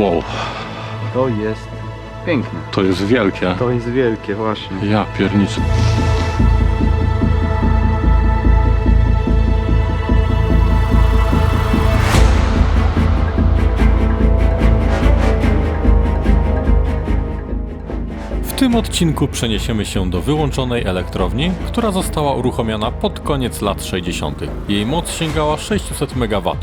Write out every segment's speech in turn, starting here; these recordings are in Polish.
Wow, To jest piękne. to jest wielkie. To jest wielkie, właśnie. Ja pierniczę. W tym odcinku przeniesiemy się do wyłączonej elektrowni, która została uruchomiona pod koniec lat 60. Jej moc sięgała 600 MW,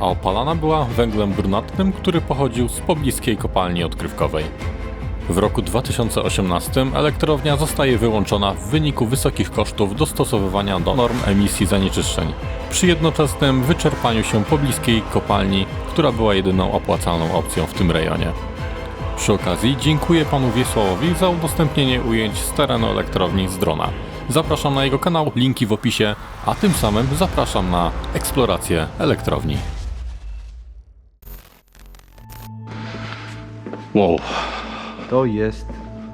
a opalana była węglem brunatnym, który pochodził z pobliskiej kopalni odkrywkowej. W roku 2018 elektrownia zostaje wyłączona w wyniku wysokich kosztów dostosowywania do norm emisji zanieczyszczeń, przy jednoczesnym wyczerpaniu się pobliskiej kopalni, która była jedyną opłacalną opcją w tym rejonie. Przy okazji dziękuję panu Wiesławowi za udostępnienie ujęć z terenu elektrowni z drona. Zapraszam na jego kanał, linki w opisie, a tym samym zapraszam na eksplorację elektrowni. Wow, To jest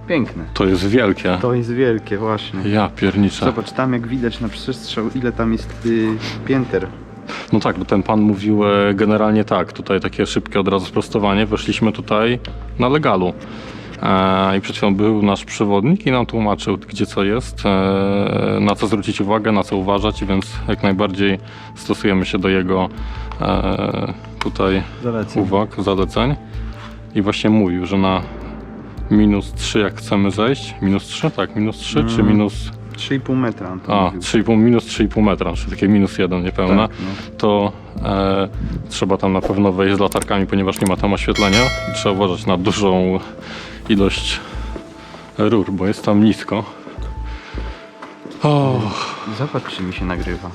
piękne. to jest wielkie. To jest wielkie, właśnie. Ja pierniczę. Zobacz, tam jak widać na przestrzał, ile tam jest y, pięter. No tak, bo ten pan mówił e, generalnie tak, tutaj takie szybkie od razu sprostowanie, weszliśmy tutaj na legalu. E, I przed chwilą był nasz przewodnik i nam tłumaczył, gdzie co jest, e, na co zwrócić uwagę, na co uważać, więc jak najbardziej stosujemy się do jego e, tutaj Zalecam. uwag, zaleceń. I właśnie mówił, że na minus 3 jak chcemy zejść, minus 3, tak, minus 3 czy Mm. minus, 3,5 metra on to a, mówił. 3,5, minus 3,5 metra, czyli takie minus 1 niepełna Tak, no. to e, trzeba tam na pewno wejść z latarkami, ponieważ nie ma tam oświetlenia i trzeba uważać na dużą ilość rur, bo jest tam nisko. O, Zobacz, czy mi się nagrywa.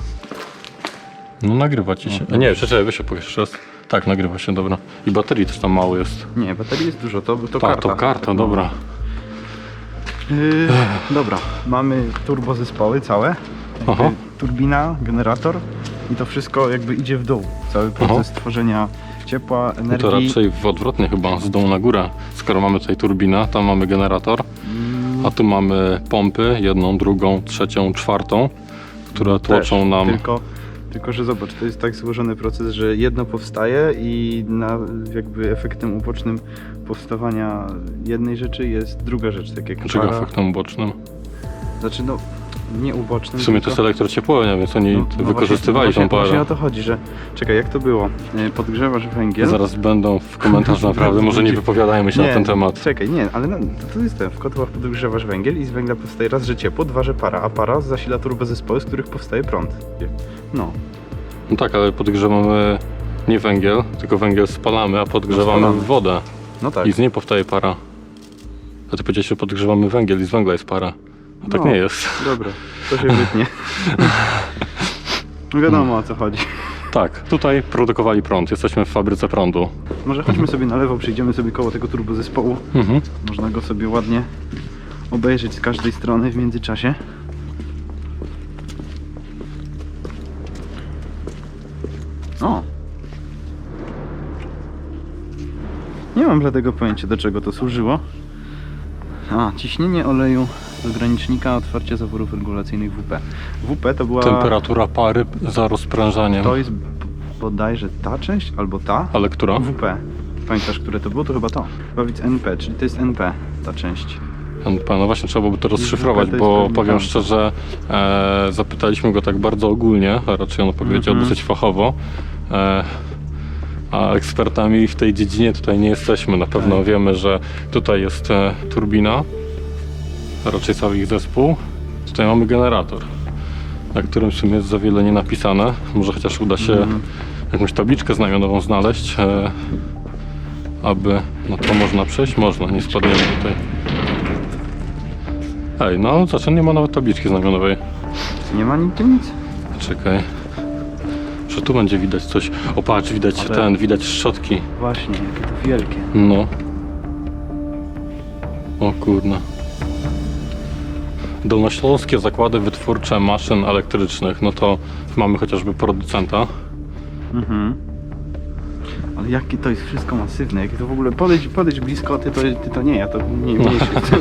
no nagrywa ci się. A nie, przeczytaj, weź się pokaż raz. Tak, nagrywa się, dobra. I baterii też tam mało jest. Nie, baterii jest dużo, to, to Tak, karta. to karta, Tak, dobra. Yy, dobra, mamy turbo zespoły całe. Jakby Aha. Turbina, generator i to wszystko jakby idzie w dół. Cały proces tworzenia ciepła, No energii. to raczej w odwrotnie chyba, z dołu na górę. Skoro mamy tutaj turbinę, tam mamy generator, Mm, a tu mamy pompy, jedną, drugą, trzecią, czwartą, które tłoczą też, nam... Tylko, tylko, że zobacz, to jest tak złożony proces, że jedno powstaje i na, jakby efektem ubocznym powstawania jednej rzeczy jest druga rzecz, tak jak Czego para. efektem ubocznym? Znaczy no, nie ubocznym, W sumie to tylko... jest elektrociepłownia, więc oni No, no wykorzystywali właśnie, tą właśnie, właśnie parę. o to chodzi, że czekaj, jak to było? E, Podgrzewasz węgiel. Zaraz będą w komentarzach naprawdę, może nie wypowiadajmy się na ten temat. Czekaj, nie, ale no, to, to jest ten. W kotłach podgrzewasz węgiel i z węgla powstaje raz, że ciepło, dwa, że para, a para zasila turbozespoły, z których powstaje prąd. No, No tak, ale podgrzewamy nie węgiel, tylko węgiel spalamy, a podgrzewamy Spalamy. wodę no tak. i z niej powstaje para. A ty powiedziałeś, że podgrzewamy węgiel i z węgla jest para. A tak No. nie jest. Dobra, to się wytnie. No Wiadomo o co chodzi. Tak, tutaj produkowali prąd, jesteśmy w fabryce prądu. Może chodźmy sobie na lewo, przejdziemy sobie koło tego turbozespołu. Mhm. Można go sobie ładnie obejrzeć z każdej strony w międzyczasie. O! Nie mam bladego pojęcia do czego to służyło. A, ciśnienie oleju z ogranicznika otwarcia zaworów regulacyjnych WP. WP to była... Temperatura pary za rozprężaniem. To jest bodajże ta część albo ta? Ale która? WP. Pamiętasz, które to było? To chyba to. Bawic NP, czyli to jest NP, ta część. NP. No właśnie trzeba byłoby to rozszyfrować, bo powiem szczerze, e, zapytaliśmy go tak bardzo ogólnie, a raczej on powiedział Mhm. dosyć fachowo. E, a ekspertami w tej dziedzinie tutaj nie jesteśmy. Na pewno Tak. wiemy, że tutaj jest e, turbina, raczej cały ich zespół. Tutaj mamy generator, na którym w sumie jest za wiele nie napisane. Może chociaż uda się Mhm. jakąś tabliczkę znamionową znaleźć, e, aby no to można przejść. Można, nie spadniemy tutaj. Ej, no zaczyn nie ma nawet tabliczki znamionowej. Nie ma nigdy nic? Czekaj. Że tu będzie widać coś. O patrz, widać Ale- ten, widać szczotki. Właśnie, jakie to wielkie. No. O kurna. Dolnośląskie zakłady wytwórcze maszyn elektrycznych. No to mamy chociażby producenta. Mhm. Ale jakie to jest wszystko masywne, jakie to w ogóle, podejdź, podejdź blisko, ty to, ty to nie, ja to nie, chcę.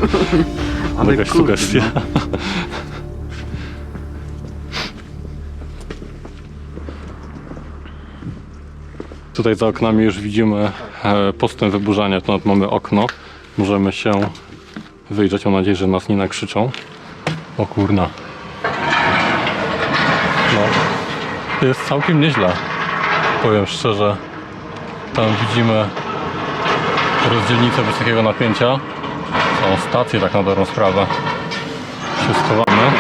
Ale Jakaś kurde, sugestia. no. Tutaj za oknami już widzimy e, postęp wyburzania. Nawet mamy okno. Możemy się wyjrzeć. Mam nadzieję, że nas nie nakrzyczą. O kurna. No. To jest całkiem nieźle. Powiem szczerze. Tam widzimy rozdzielnicę wysokiego napięcia. Całą stację tak na dobrą sprawę. Się schowamy.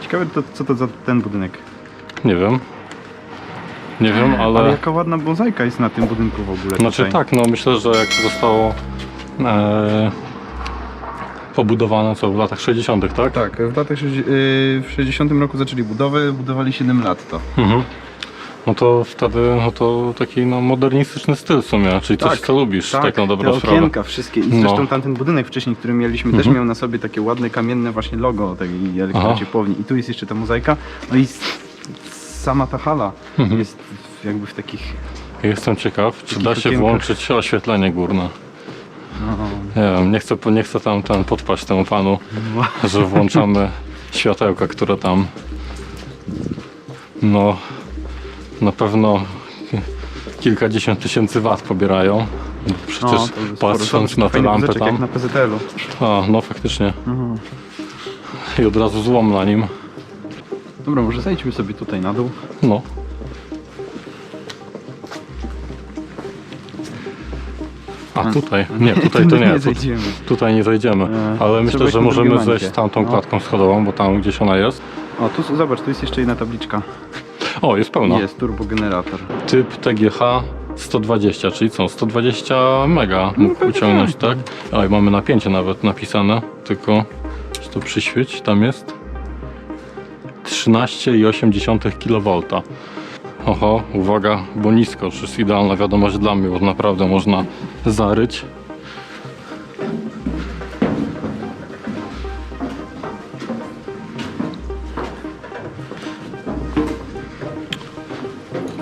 Ciekawe to, co to za ten budynek. Nie wiem. Nie wiem, Ale ale... jaka ładna mozaika jest na tym budynku w ogóle. Znaczy tutaj. tak, no myślę, że jak to zostało e, pobudowane co w latach 60., tak? Tak, w latach sześćdzie- yy, w 60 roku zaczęli budowę, budowali 7 lat to. Mhm. No to wtedy no to taki no, modernistyczny styl w sumie, czyli coś co lubisz, tak, na dobrą te sprawę. okienka wszystkie. I No. zresztą tamten budynek wcześniej, który mieliśmy, też Mhm. miał na sobie takie ładne, kamienne właśnie logo tej elektrociepłowni. I tu jest jeszcze ta mozaika. No i s- sama ta hala Mhm. jest jakby w takich... Jestem ciekaw, czy Takich da się okienkach. włączyć oświetlenie górne. Nie wiem, nie chcę, nie chcę tam ten podpaść temu panu, że włączamy światełka, które tam no na pewno kilkadziesiąt tysięcy wat pobierają. Przecież no, to jest sporo. patrząc To na te fajny lampy wózeczek tam, jak na PZL-u. a, no faktycznie. I od razu złom na nim. Dobra, może zejdźmy sobie tutaj na dół. No. A tutaj? Nie, tutaj to nie. nie Tu- zejdziemy. Tutaj nie zejdziemy, E, ale myślę, że możemy zejść tamtą No. klatką schodową, bo tam gdzieś ona jest. O, tu zobacz, tu jest jeszcze jedna tabliczka. O, jest pełna. Jest turbogenerator. Typ TGH 120, czyli co? 120 mega mógł pewnie uciągnąć, tak, tak? Oj, mamy napięcie nawet napisane, tylko czy to przyświeć, tam jest 13,8 kV. Oho, uwaga, bo nisko, już jest idealna wiadomość dla mnie, bo naprawdę można zaryć.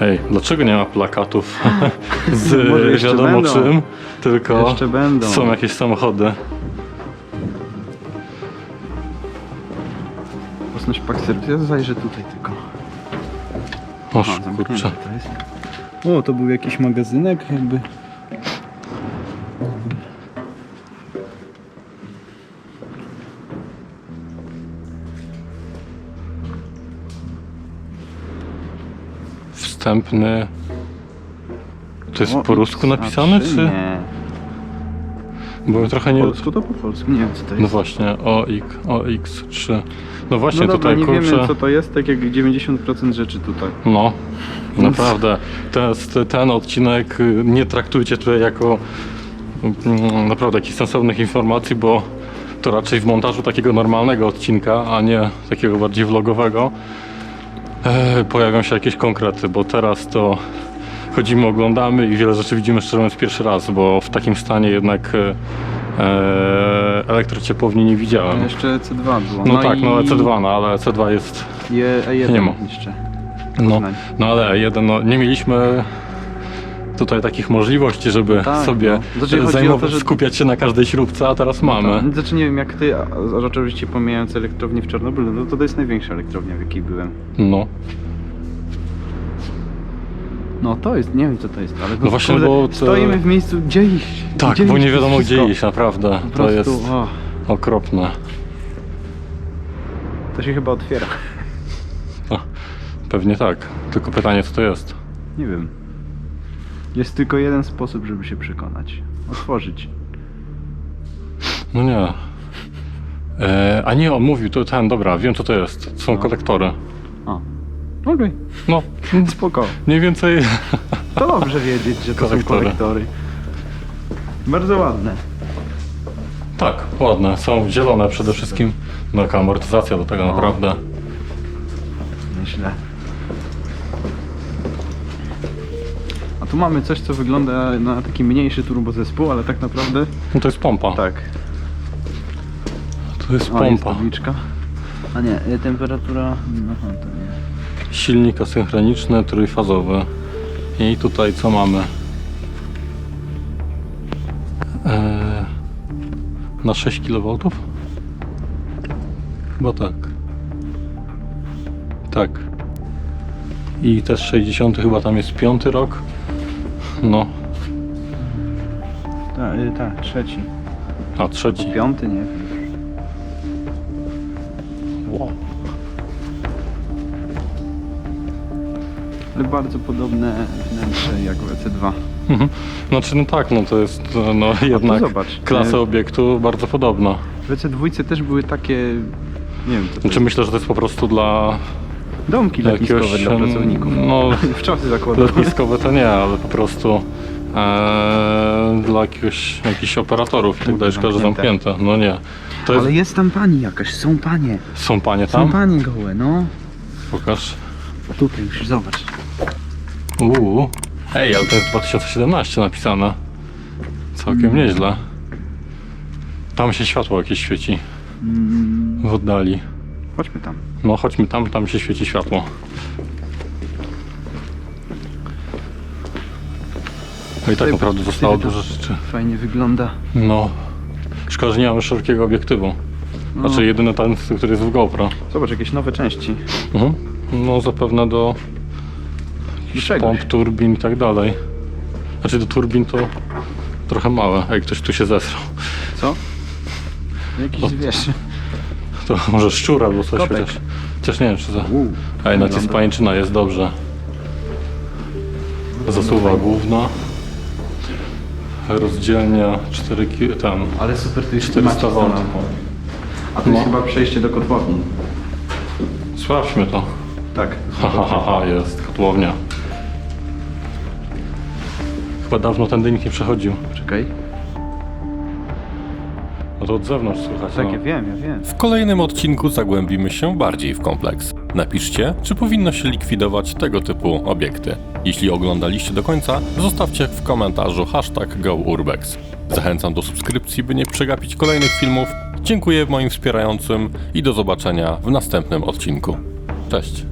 Ej, dlaczego nie ma plakatów z Może jeszcze wiadomo będą. czym, tylko Jeszcze będą. są jakieś samochody. Własność pak serwis. Ja zajrzę tutaj tylko. Zamknięte kurczę. O, to był jakiś magazynek jakby. Wstępny. To jest O, po rusku napisane, A3? czy? Nie. Bo trochę nie. polsku to po polsku. Nie wiem co to jest. No właśnie, OX, OX3. No właśnie, no dobra, tutaj nie kurczę. wiemy co to jest, tak jak 90% rzeczy tutaj. No, naprawdę. Ten, ten odcinek y, nie traktujcie tutaj jako mm, naprawdę jakichś sensownych informacji, bo to raczej w montażu takiego normalnego odcinka, a nie takiego bardziej vlogowego e, pojawią się jakieś konkrety, bo teraz to chodzimy, oglądamy i wiele rzeczy widzimy szczerze mówiąc pierwszy raz, bo w takim stanie jednak e, e, elektrociepłowni nie widziałem. Jeszcze C2 było. No, tak, i no C2, no ale C2 jest Je, E1 Nie ma. jeszcze. No, no ale jeden, no, nie mieliśmy tutaj takich możliwości, żeby tak, sobie no. Znaczy, zajmować, to, że- skupiać się na każdej śrubce, a teraz mamy. Tak. Znaczy nie wiem jak ty, oczywiście pomijając elektrownię w Czarnobylu, no to to jest największa elektrownia w jakiej byłem. No, No to jest, nie wiem co to jest, ale No właśnie, kurde, bo to- stoimy w miejscu, gdzie iść? tak, gdzie bo iść? nie wiadomo wszystko. gdzie iść, naprawdę. Po To prostu, jest o, okropne. to się chyba otwiera. Pewnie tak, tylko pytanie co to jest. Nie wiem. Jest tylko jeden sposób, żeby się przekonać. Otworzyć. No nie. E, a nie, on mówił, to ten, dobra, wiem co to jest. To są No. kolektory. Okej, No, spoko. mniej więcej To dobrze wiedzieć, że to są kolektory. Bardzo ładne. tak, ładne. Są zielone przede wszystkim. No, jaka amortyzacja do tego No. naprawdę. Myślę. A tu mamy coś, co wygląda na taki mniejszy turbozespół, ale tak naprawdę... No to jest pompa. Tak. To jest O, jest pompa. tabliczka. A nie, y, temperatura... Aha, to nie. Silnik asynchroniczny, trójfazowy. I tutaj co mamy? Eee, na 6 kV? Chyba tak. Tak. i też 60 chyba tam jest piąty rok. No, Tak, tak, trzeci. a trzeci. Piąty, nie wiem. Wow. Ale bardzo podobne wnętrze jak w EC2. Mhm. Znaczy no tak, no to jest no jednak zobacz. klasa E, obiektu bardzo podobna. W EC2 też były takie, nie wiem, co to Znaczy myślę, że to jest po prostu dla domki letniskowe jakiegoś, dla pracowników. no w czasy zakładowe. letniskowe to nie, ale po prostu e, dla jakiegoś, jakichś operatorów i tak dalej, szkoda, że zamknięte. zamknięte. No nie. To jest, Ale jest tam pani jakaś, są panie. są panie Są tam? panie gołe, no. Pokaż. Tutaj musisz zobacz. Uuu. Ej, ale to jest 2017 napisane. Całkiem Mm. nieźle. Tam się światło jakieś świeci Mm, w oddali. chodźmy tam. No chodźmy tam, tam się świeci światło. No i tak naprawdę zostało dużo rzeczy. Fajnie wygląda. No. Szkoda, że nie mamy szerokiego obiektywu. No. Znaczy jedyny ten, który jest w GoPro. Zobacz, jakieś nowe części. Mhm. No zapewne do Do czegoś. pomp, turbin i tak dalej. Znaczy do turbin to trochę małe. Ej, ktoś tu się zesrał. Co? Jakiś zwierz. To może szczur albo coś Kopek. chociaż. Chociaż nie wiem, czy za... Uuu, Ej, no wygląda- jest dobrze. Zasuwa główna. Rozdzielnia 4 ki... tam. Ale super, tu jest 400 temacie V. stanął. A to jest No. chyba przejście do kotłowni. Sprawdźmy to. Tak. Ha, ha, ha, ha, jest kotłownia. Chyba dawno tędy nikt nie przechodził. Czekaj. No to od zewnątrz słychać. Tak, no. ja wiem, ja wiem. W kolejnym odcinku zagłębimy się bardziej w kompleks. Napiszcie, czy powinno się likwidować tego typu obiekty. Jeśli oglądaliście do końca, zostawcie w komentarzu hashtag GoUrbex. Zachęcam do subskrypcji, by nie przegapić kolejnych filmów. Dziękuję moim wspierającym i do zobaczenia w następnym odcinku. Cześć!